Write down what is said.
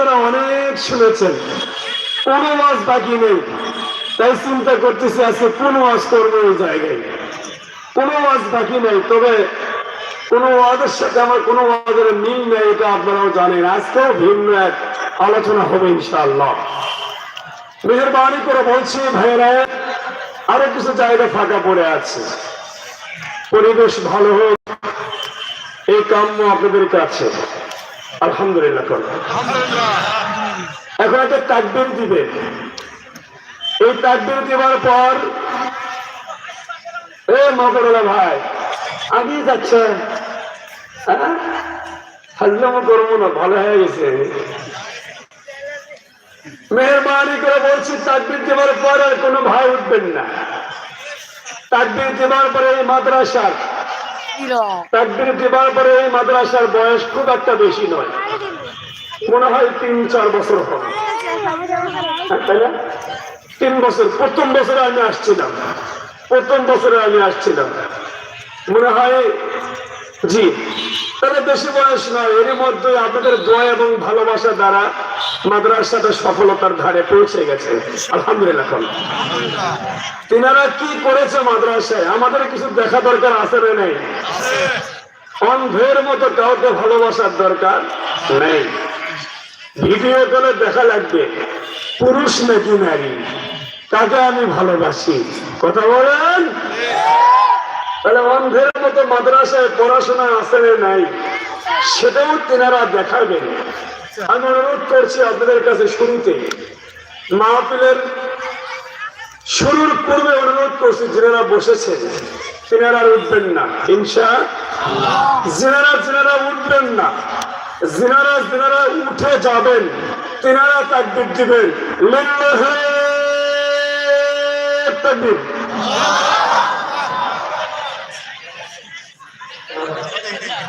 আপনারা অনেক শুনেছেন কোনো ওয়াজ বাকি নেই। তাই চিন্তা করতেছি, আজকে কোন ওয়াজ করব ওই জায়গায়। কোনো ওয়াজ বাকি নেই। তবে কোন ওয়াজের সাথে আমার কোনো ওয়াজের মিল নেই, এটা আপনারাও জানেন। আজকেও ভিন্ন এক আলোচনা হবে, ইনশাআল্লাহ। মেহরবানি করে বলছি, ভাইয়েরা, আরও কিছু জায়গা ফাঁকা পড়ে আছে। পরিবেশ ভালো হোক, এই কাম্য আপনাদের কাছে। আলহামদুলিল্লাহ করুন। এখন একটা তাকবির এই তাকবির দেওয়ার পর, এ মকরলা ভাই যাচ্ছেন হ্যাঁ? করব না, ভালো হয়ে গেছে মেহরবানি করে বলছি, তাকবির দেওয়ার পর আর কোনো ভাই উঠবেন না তাকবির দেওয়ার পরে এই মাদ্রাসার তাকবির দেওয়ার পরে এই মাদ্রাসার বয়স খুব একটা বেশি নয়। মনে হয় তিন, চার বছর হবে? তিন বছর। প্রথম বছরে আমি আসছিলাম। প্রথম বছরে আমি আসছিলাম। মনে হয়, জি তাহলে বেশি বয়স নয়। এরই মধ্যে আপনাদের দোয়া এবং ভালোবাসা দ্বারা মাদ্রাসাটা সফলতার ধারে পৌঁছে গেছে। আলহামদুলিল্লাহ তিনারা কি করেছে মাদ্রাসায়? আমাদের কিছু দেখা দরকার আছে নেই? অন্ধের মতো কাউকে ভালোবাসার দরকার নেই। ভিডিও করে দেখা লাগবে, পুরুষ নাকি নারী? কাকে আমি ভালোবাসি? কথা বলেন। তাহলে অন্ধের মতো মাদ্রাসায় পড়াশোনা না নাই? সেটাও তেনারা দেখাবেন। আমি অনুরোধ করছি আপনাদের কাছে শুরুতে। মাহফিলের শুরুর পূর্বে অনুরোধ করছি, যেনারা বসেছেন, তেনারা উঠবেন না। হিংসা যেনারা যেনারা উঠবেন না, যেনারা যেনারা উঠে যাবেন, তেনারা তাকবির দিবেন। লিল্লাহি